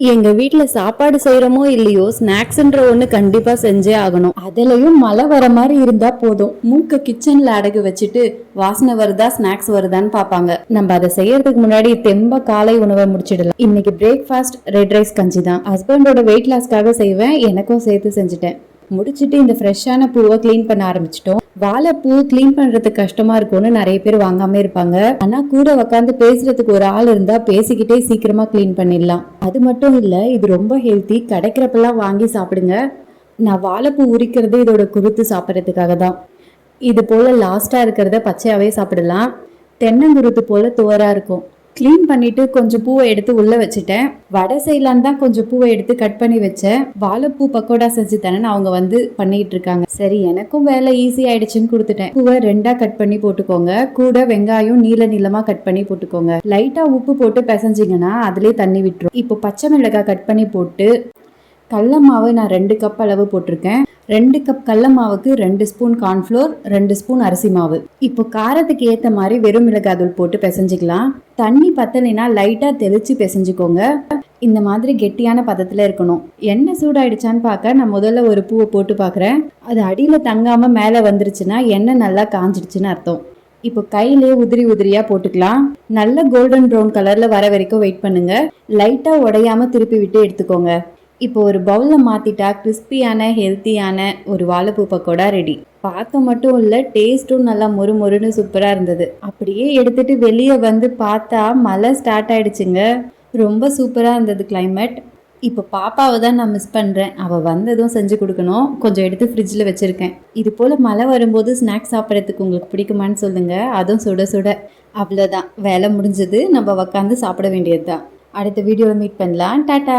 எங்க வீட்டில் சாப்பாடு செய்கிறோமோ இல்லையோ ஸ்நாக்ஸ்ன்ற ஒண்ணு கண்டிப்பா செஞ்சே ஆகணும். அதுலயும் மழை வர மாதிரி இருந்தா போதும். மூக்க கிச்சன்ல அடகு வச்சுட்டு வாசனை வருதா ஸ்நாக்ஸ் வருதான்னு பாப்பாங்க. நம்ம அதை செய்யறதுக்கு முன்னாடி தெம்ப காலை உணவை முடிச்சிடலாம். இன்னைக்கு பிரேக்ஃபாஸ்ட் ரெட் ரைஸ் கஞ்சி தான். ஹஸ்பண்டோட வெயிட் லாஸ்க்காக செய்வேன் எனக்கும் சேர்த்து செஞ்சுட்டேன். முடிச்சிட்டு இந்த ஃப்ரெஷ்ஷான பூவை க்ளீன் பண்ண ஆரம்பிச்சிட்டோம். வாழைப்பூ க்ளீன் பண்றது கஷ்டமா இருக்கும்னு நிறைய பேர் வாங்காம இருப்பாங்க. ஆனா கூட உக்காந்து பேசுறதுக்கு ஒரு ஆள் இருந்தா பேசிக்கிட்டே சீக்கிரமா க்ளீன் பண்ணிடலாம். அது மட்டும் இல்ல இது ரொம்ப ஹெல்த்தி கிடைக்கிறப்பெல்லாம் வாங்கி சாப்பிடுங்க. நான் வாழைப்பூ உரிக்கிறது இதோட குருத்து சாப்பிட்றதுக்காக தான். இது போல லாஸ்டா இருக்கிறத பச்சையாவே சாப்பிடலாம். தென்னங்குருத்து போல துவரா இருக்கும். க்ளீன் பண்ணிட்டு கொஞ்சம் பூவை எடுத்து உள்ள வச்சுட்டேன். வடை செய்யலான்னு தான் கொஞ்சம் பூவை எடுத்து கட் பண்ணி வச்சேன். வாழைப்பூ பக்கோடா செஞ்சு தரேன்னு அவங்க வந்து பண்ணிட்டு இருக்காங்க. சரி எனக்கும் வேலை ஈஸி ஆயிடுச்சுன்னு கொடுத்துட்டேன். பூவை ரெண்டா கட் பண்ணி போட்டுக்கோங்க. கூட வெங்காயம் நீல நீளமா கட் பண்ணி போட்டுக்கோங்க. லைட்டா உப்பு போட்டு பிசைஞ்சிங்கன்னா அதுலயே தண்ணி விட்டுரும். இப்போ பச்சை மிளகாய் கட் பண்ணி போட்டு கடல மாவு நான் ரெண்டு கப் அளவு போட்டிருக்கேன். ரெண்டு கப் கடல மாவுக்கு ரெண்டு ஸ்பூன் கார்ன்ஃப்ளோர் ரெண்டு ஸ்பூன் அரிசி மாவு. இப்போ காரத்துக்கு ஏற்ற மாதிரி வெறும் மிளகாய் தூள் போட்டு பிசைஞ்சிக்கலாம். தண்ணி பத்தலைனா லைட்டாக தெளிச்சு பிசைஞ்சுக்கோங்க. இந்த மாதிரி கெட்டியான பதத்தில் இருக்கணும். எண்ணெய் சூடாயிடுச்சான்னு பார்க்க நான் முதல்ல ஒரு பூவை போட்டு பார்க்குறேன். அது அடியில் தங்காமல் மேலே வந்துருச்சுன்னா எண்ணெய் நல்லா காஞ்சிடுச்சுன்னு அர்த்தம். இப்போ கையிலே உதிரி உதிரியாக போட்டுக்கலாம். நல்ல கோல்டன் ப்ரௌன் கலரில் வர வரைக்கும் வெயிட் பண்ணுங்கள் லைட்டாக உடையாமல் திருப்பி விட்டு எடுத்துக்கோங்க. இப்போ ஒரு பவுலில் மாற்றிட்டா கிறிஸ்பியான ஹெல்த்தியான ஒரு வாழைப்பூ பக்கோடா ரெடி பார்க்க மட்டும் இல்லை டேஸ்ட்டும் நல்லா மொறு மொறுன்னு சூப்பராக இருந்தது. அப்படியே எடுத்துட்டு வெளியே வந்து பார்த்தா மழை ஸ்டார்ட் ஆயிடுச்சுங்க. ரொம்ப சூப்பராக இருந்தது கிளைமேட் இப்போ பாப்பாவை தான் நான் மிஸ் பண்ணுறேன் அவள் வந்ததும் செஞ்சு கொடுக்கணும். கொஞ்சம் எடுத்து ஃப்ரிட்ஜில் வச்சுருக்கேன். இது போல் மழை வரும்போது ஸ்நாக்ஸ் சாப்பிட்றதுக்கு உங்களுக்கு பிடிக்குமான்னு சொல்லுங்கள் அதுவும் சுட சுட. அவ்வளோதான் வேலை முடிஞ்சது. நம்ம உக்காந்து சாப்பிட வேண்டியது தான் அடுத்த வீடியோவில் மீட் பண்ணலாம். டாட்டா